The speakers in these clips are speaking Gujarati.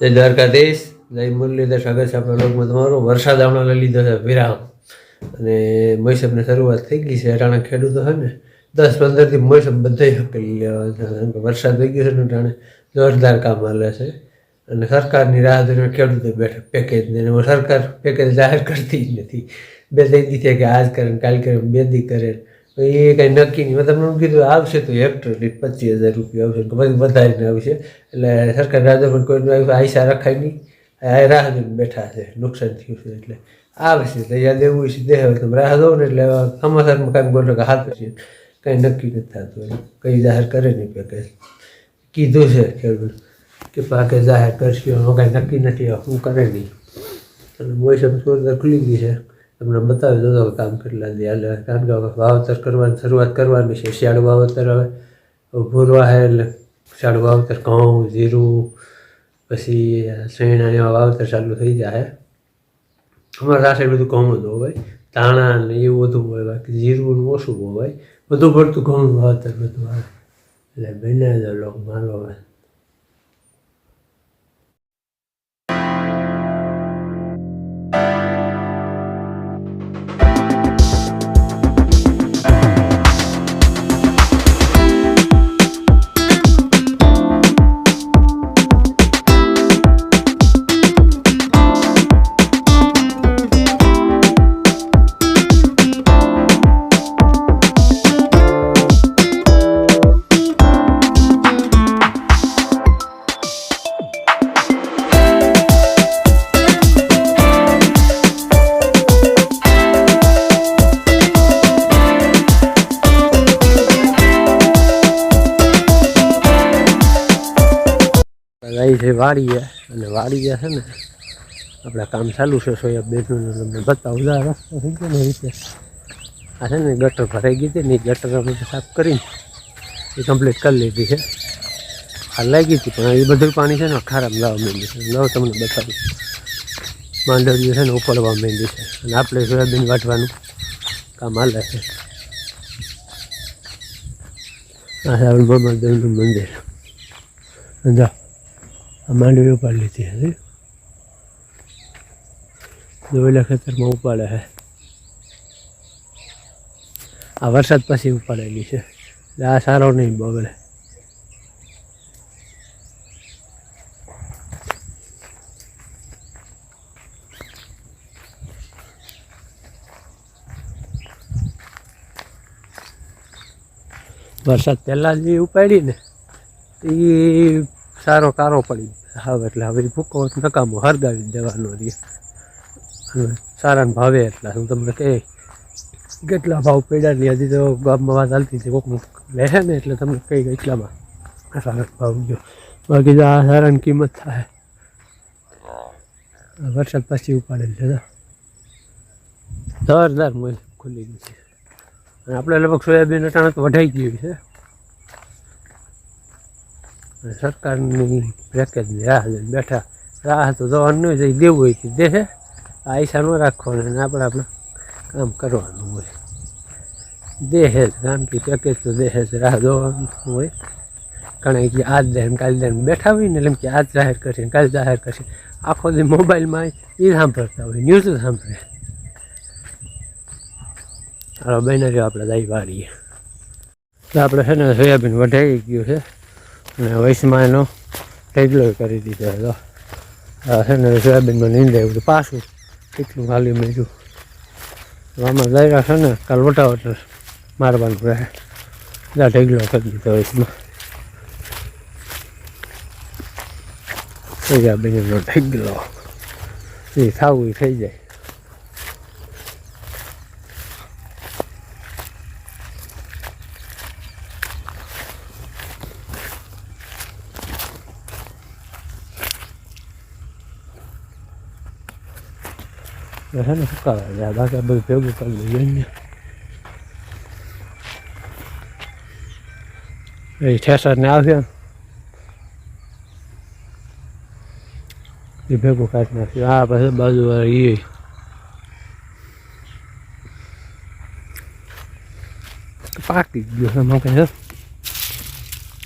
જય દ્વારકાધીશ, જય મુરલીધર સ્વાગત છે આપણા લોકમાં તમારો. વરસાદ હમણાં લીધો છે વિરામ. અને મોસમની શરૂઆત થઈ ગઈ છે, અટાણે ખેડૂતો છે ને, દસ પંદરથી મોસમ બધા હકેલી લેવા છે. વરસાદ થઈ ગયો છે ને, અટાણે જોરદાર કામ હાલે છે. અને સરકારની રાહ જોઈને ખેડૂતો બેઠા પેકેજ ને સરકાર પેકેજ જાહેર કરતી જ નથી. બે ત્રણ દી કે આજ કરે કાલ કરે બે દી કરે. તો એ કંઈ નક્કી નહીં. મેં તમને એમ કીધું, આવશે તો હેક્ટર દીઠ પચીસ હજાર રૂપિયા આવશે. પછી વધારીને આવશે. એટલે સરકાર રાજા પણ કોઈ આયસા રખાય નહીં. આ રાહ બેઠા છે. નુકસાન થયું છે એટલે આવશે. એટલે યાદ એવું છે દેહ તમે રાહ દો ને એટલે સમાચારમાં કાંઈ બોલો કે હાથ છે કંઈ નક્કી નથી થતું. કંઈ જાહેર કરે નહીં પેકેજ કીધું છે ખેડૂત કે પાકે જાહેર કરશે, એમાં કાંઈ નક્કી નથી. હું કરે નહીં? અને મોસમ સુરત ખુલી ગઈ છે. તમને બતાવી દો તો કામ કેટલા દી હાલે કારણ કે વાવતર કરવાની, શરૂઆત કરવાની છે. શિયાળુ વાવતર હવે ભૂરવા હે એટલે શિયાળુ વાવતર ઘઉં, જીરું, પછી શેણા એવા વાવતર ચાલુ થઈ જાય. અમારા રાસે બધું ઘઉં જ હોય, ધાણા ને એવું બધું હોય, બાકી જીરું ઓછું હોય. બધું પડતું ઘઉં વાવતર બધું આવે. એટલે બને જ લોકો માનો આવી છે વાડીએ અને વાડીએ છે ને, આપણે કામ ચાલુ છે સોયાબીનનું તમને બતાવું. રસ્તો થઈ ગયો ને રીતે આ છે ને, ગટર ભરાઈ ગઈ હતી ને ગટર અમે સાફ કરીને એ કમ્પ્લીટ કરી લીધી છે. આ લાગી હતી, પણ એ બધું પાણી છે ને, ખરાબ લાવવા માંડી છે. લાવ, તમને બતાવું. માંડવીઓ છે ને ઉપાડવા માંડી છે. અને આપણે સોયાબીન વાટવાનું કામ હાલે છે. આ છે આપણે મંદિર. જો. માંડવી ઉપાડી લીધી હતી દોયલા ખેતરમાં ઉપાડે છે આ વરસાદ પછી ઉપાડેલી છે. આ સારો નહીં બગડે. વરસાદ પહેલાં જે ઉપાડી ને એ સારો કારો પડી હાવ એટલે હવે ભૂકો નકામો હરગાવી દેવાનો રહે અને સારા ભાવે એટલા હું તમને કહે, કેટલા ભાવ પડ્યા નહીં હજી તો ગામમાં વાત હાલતી હતી. કોક લે ને એટલે તમને કહી એટલામાં. સારા ભાવ ગયો. બાકી તો આ સારાની કિંમત થાય. વરસાદ પછી ઉપાડેલ છે જોરદાર મોલ ખુલી ગઈ છે. અને આપણે લગભગ સોયાબીન અટાણે તો વઢાઈ ગયું છે. અને સરકારની પેકેજની રાહ જોઈને બેઠા. રાહ તો જવાનું જઈ દેવું હોય કે દેશે આ આયસા ન રાખવાનું અને આપણે આપણે કામ કરવાનું હોય. દેહે જ કારણ પેકેજ તો દેહે જ રાહ જોવાનું હોય. કારણ કે આજ દે કાલે દે બેઠા હોય ને એમ કે આજ જાહેર કરશે કાલ જાહેર કરશે. આખો દી મોબાઈલમાં એ સાંભળતા હોય ન્યૂઝ સાંભળે. હાલો બેનરીઓ આપણે દઈ વાળીએ. આપણે છે ને, સોયાબીન વઢાઈ ગયું છે. અને વયસમાં એનો રેગ્યુલર કરી દીધો હતો છે ને સોયાબીનમાં નીંદાયું હતું પાછું કેટલું ખાલી મેળ્યું આમાં દાયરા છે ને કાલ વટાવટ મારવાનું રહે. બધા ઢેગલો કરી દીધો વયસમાં સોયાબીનનો ઢેગલો. એ થવું થઈ જાય. છે ને સુકાવા જાય બાકી બધું ભેગું કરી દઈએ એ ઠેસર ને આવશે એ ભેગું કાઢી નાખ્યું આ પછી બાજુ એ પાકી ગયું એમાં કંઈ.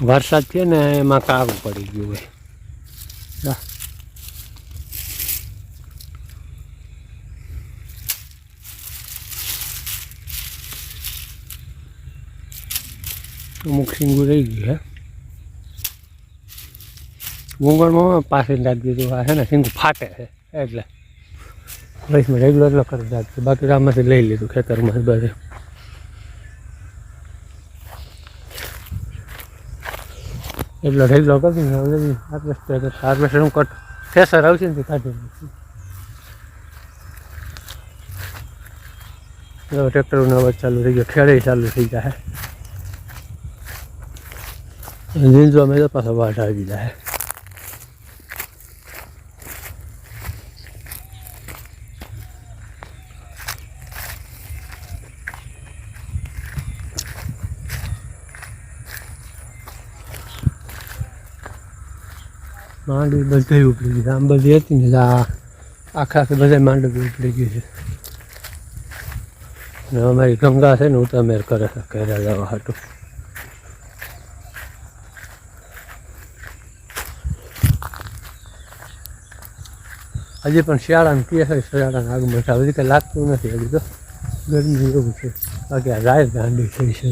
વરસાદ છે ને એમાં કાળું પડી ગયું હોય અમુક સિંગુ રહી ગયું હે? ગુંગળમાં પાસે નાખી દીધું, આ છે ને, સિંગુ ફાટે છે, એટલે વૈશમાં રેગ્યુલર કરી નાખજો બાકી આમાંથી લઈ લીધું ખેતરમાં બધે. એટલે રેગ્યુલર કરી હાર્વેસ્ટર હાર્વેસ્ટર હું કટ થેસર આવશે ને કાઢી નાખીશું. ટ્રેક્ટરનો અવાજ ચાલુ થઈ ગયો, ખેડે ચાલુ થઈ જાય જીંજો અમે તો પાછા વાટ આવી જાય માંડવી બધી ઉપડી ગઈ. આમ બધી હતી ને આખા આખી બધા માંડવી ઉપડી ગઈ છે. ને અમારી ગંગા છે ને ઉતામેર કરે ઘરે જવા હાટું હજી પણ શિયાળાનું કહે છે શિયાળાનું આગમન છે હજી કંઈ લાગતું નથી. હજી તો ગરમી એવું છે. બાકી આ રાય ગાંડી થઈ છે.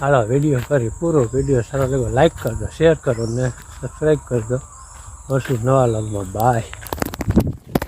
હાલો, વીડિયો કરી પૂરો. વીડિયો સારો લાગ્યો લાઈક કરજો શેર કરો ને સબસ્ક્રાઈબ કરજો. મળશું નવા લગમાં બાય